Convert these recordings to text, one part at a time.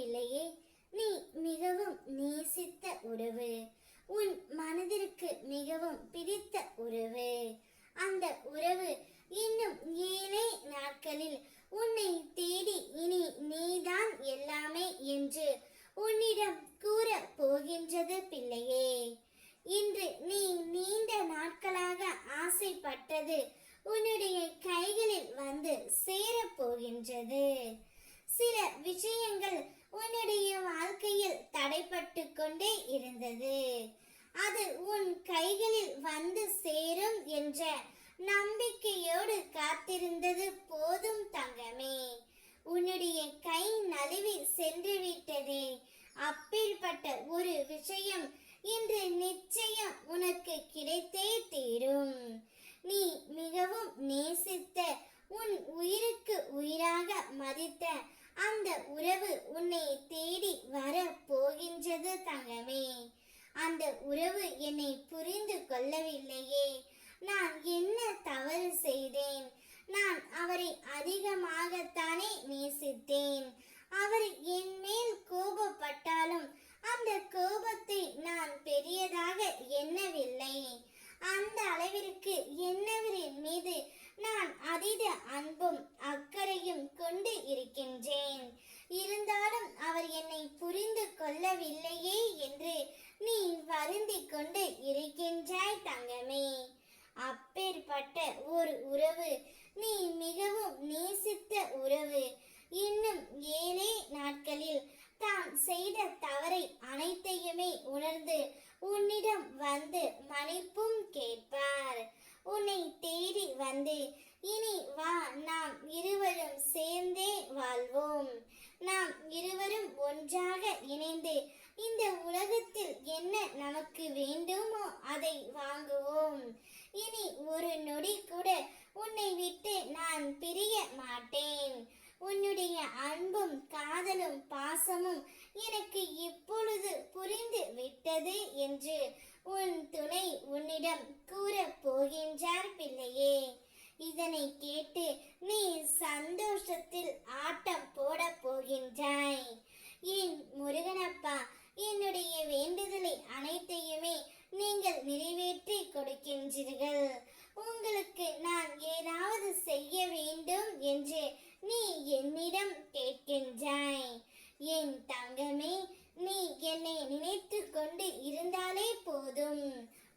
பிள்ளையே நீ மிகவும் நேசித்த உறவு. உன் மனதிற்கு மிகவும் பிடித்த உறவு. அந்த உறவு இன்னும் ஏழே நாட்களில் உன்னை தேடி இனி நீதான் எல்லாமே என்று உன்னிடம் கூற போகின்றது பிள்ளையே. இன்று நீ நீண்ட நாட்களாக ஆசைப்பட்டது உன்னுடைய கைகளில் வந்து சேரப் போகின்றது. சில விஷயங்கள் உன்னுடைய வாழ்க்கையில் தடைப்பட்டு கொண்டே இருந்தது. அது உன் கைகளில் வந்து சேரும் என்ற நம்பிக்கையோடு காத்திருந்தது போதும் தங்கமே. உன்னுடைய கை நழுவி சென்று விட்டதே. அப்பேற்பட்ட ஒரு விஷயம் இன்று நிச்சயம் உனக்கு கிடைத்தே தீரும். நீ மிகவும் நேசித்த உன் உயிருக்கு உயிராக மதித்த அந்த உறவு உன்னை தேடி வர போகின்றது தங்கமே. அந்த உறவு என்னை புரிந்து கொள்ளவில்லையே. நான் என்ன தவறு செய் நான் அவரை அதிகமாகத்தானே நேசித்தேன் அவர் என் மேல் கோபப்பட்டாலும் அந்த கோபத்தை நான் பெரியதாக எண்ணவில்லை அந்த அளவிற்கு என்னவரின் மீது நான் அதீத அன்பும் அக்கறையும் கொண்டு இருக்கின்றேன் இருந்தாலும் அவர் என்னை புரிந்து கொள்ளவில்லையே என்று நீ வருந்திக் கொண்டு இருக்கின்றாய் தங்கமே. அப்பேற்பட்ட ஒரு உறவு நீ மிகவும் நேசித்த உறவு. இன்னும் ஏழே நாட்களில் தான் செய்த தவறை அனைத்தையுமே உணர்ந்து உன்னிடம் வந்து மன்னிப்பும் கேட்பார். உன்னை தேடி வந்து இனி வா நாம் இருவரும் சேர்ந்தே வாழ்வோம். நாம் இருவரும் ஒன்றாக இணைந்து இந்த உலகத்தில் என்ன நமக்கு வேண்டுமோ அதை வாங்குவோம். இனி ஒரு நொடி கூட உன்னை விட்டு நான் பிரிய மாட்டேன். உன்னுடைய அன்பும் காதலும் பாசமும் எனக்கு இப்பொழுது புரிந்து விட்டது என்று உன் துணை உன்னிடம் கூற போகின்றார் பிள்ளையே. இதனை கேட்டு நீ சந்தோஷத்தில் ஆட்டம் போடப் போகின்றாய் என் முருகனப்பா என்னுடைய வேண்டுதலை அனைத்தையுமே நீங்கள் நிறைவேற்றி கொடுக்கின்றீர்கள் உங்களுக்கு நான் ஏதாவது செய்ய வேண்டும் என்று நீ என்னிடம் கேட்கின்றாய் என் தங்கமே நீ என்னை நினைத்து கொண்டு இருந்தாலே போதும்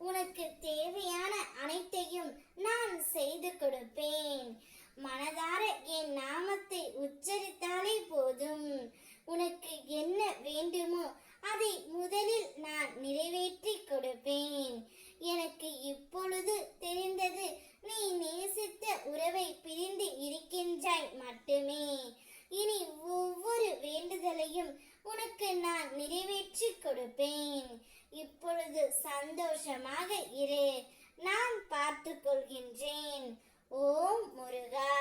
உனக்கு தேவையான அனைத்தையும் நான் செய்து கொடுப்பேன். மனதார என் நாமத்தை உச்சரித்தாலே போதும். உனக்கு என்ன வேண்டுமோ அதை முதலில் நான் நிறைவேற்றி கொடுப்பேன். எனக்கு இப்பொழுது தெரிந்தது நீ நேசித்த உறவை பிரிந்து இருக்கின்றாய் மட்டுமே. இனி ஒவ்வொரு வேண்டுதலையும் உனக்கு நான் நிறைவேற்றி கொடுப்பேன். இப்பொழுது சந்தோஷமாக இரு. நான் பார்த்து கொள்கின்றேன் ஓம் முருகா.